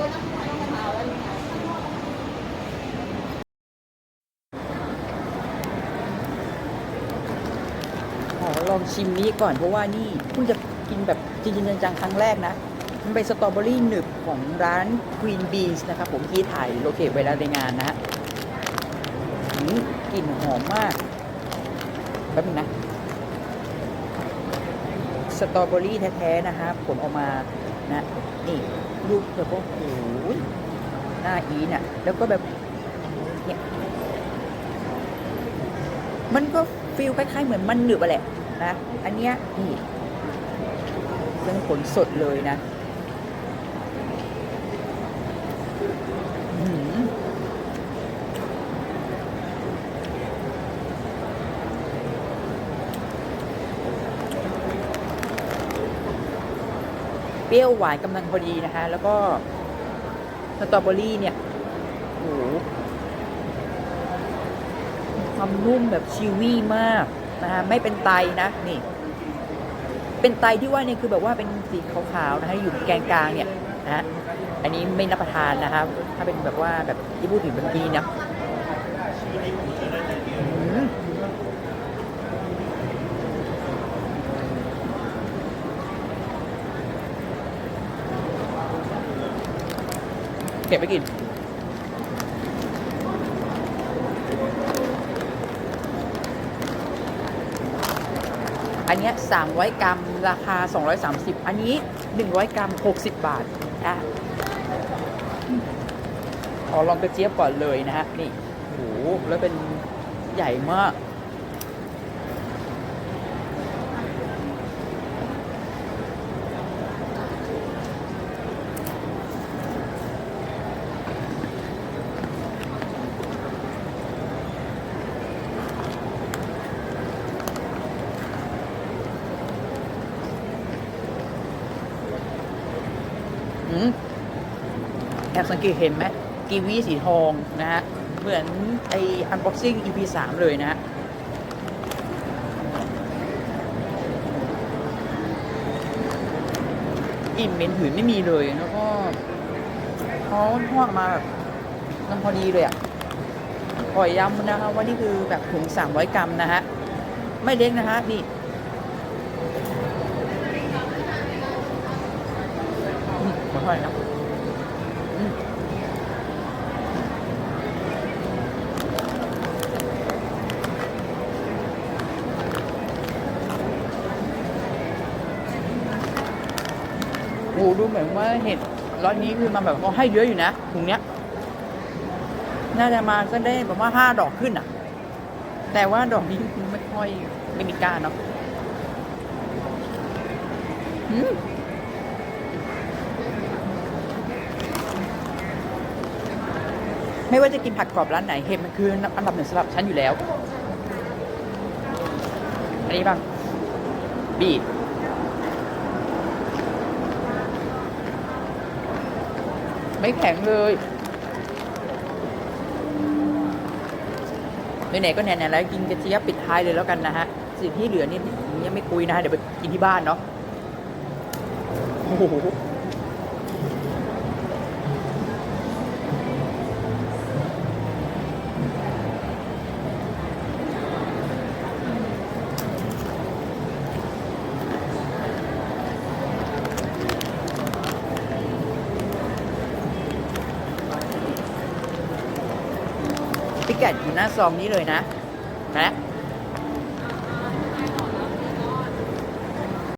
ขอลองชิมนี้ก่อนเพราะว่านี่เพิ่งจะกินแบบจริงๆจังๆครั้งแรกนะ มันเป็นสตรอเบอรี่หนึบของร้าน Queen Beans นะครับผมที่ถ่ายโลเคทไว้แล้วในงานนะฮะกลิ่นหอมมากแป๊บนึงนะ สตรอเบอรี่แท้ ๆ นะฮะผลออกมา นะนี่ลูกแบบว่าโอ้โหหน้าอีน่ะ แล้วก็แบบเนี่ยมันก็ฟีลคล้ายๆเหมือนมันหนึบอะแหละนะ อันเนี้ยนี่เป็นผลสดเลยนะ เปรี้ยวหวานกำลังพอดีนะคะ แล้วก็สตรอเบอรี่เนี่ยโอ้โหมีความนุ่มแบบชิวี่มากนะคะไม่เป็นไตนะนี่ เป็นไตที่ว่าเนี่ยคือแบบว่าเป็นสีขาวๆนะคะอยู่แกนกลางเนี่ยนะฮะอันนี้ไม่รับประทานนะครับ ถ้าเป็นแบบว่าแบบที่พูดถึงเมื่อกี้นะ เก็บไปกิน อันเนี้ย300 กรัม ราคา 230 อันนี้ 100 กรัม 60 บาทอะขอลองกระเจี๊ยบก่อนเลยนะฮะ นี่โหแล้วเป็นใหญ่มาก แอบสังเกตเห็นไหมกีวีสีทองนะฮะ เหมือนไออันบ็อกซิ่ง EP 3เลยนะฮะกลิ่นเหม็นหืนไม่มีเลย แล้วก็เขาทอดมาแบบมันพอดีเลยอะขอย้ำนะคะว่านี่คือแบบถุง300 กรัมนะฮะ ไม่เล็กนะฮะนี่อืม ขอโทษนะอืมโอ้ดูเหมือนว่าเห็ดร้อนนี้คือมันแบบเขาให้เยอะอยู่นะถุงเนี้ย น่าจะมาก็ได้แบบว่าห้าดอกขึ้นอะ แต่ว่าดอกนี้ไม่ค่อยไม่มีก้าเนาะอืม ไม่ว่าจะกินผักกรอบร้านไหนเห็ดมันคืออันดับหนึ่งสำหรับฉันอยู่แล้ว อันนี้บ้างบีบไม่แข็งเลยไหนๆก็ไหนๆแล้วกินกระเจี๊ยบปิดท้ายเลยแล้วกันนะฮะ สิ่งที่เหลือนี่ยังไม่คุยนะฮะ เดี๋ยวไปกินที่บ้านเนาะโอ้โห พิกัดอยู่หน้าซองนี้เลยนะนะ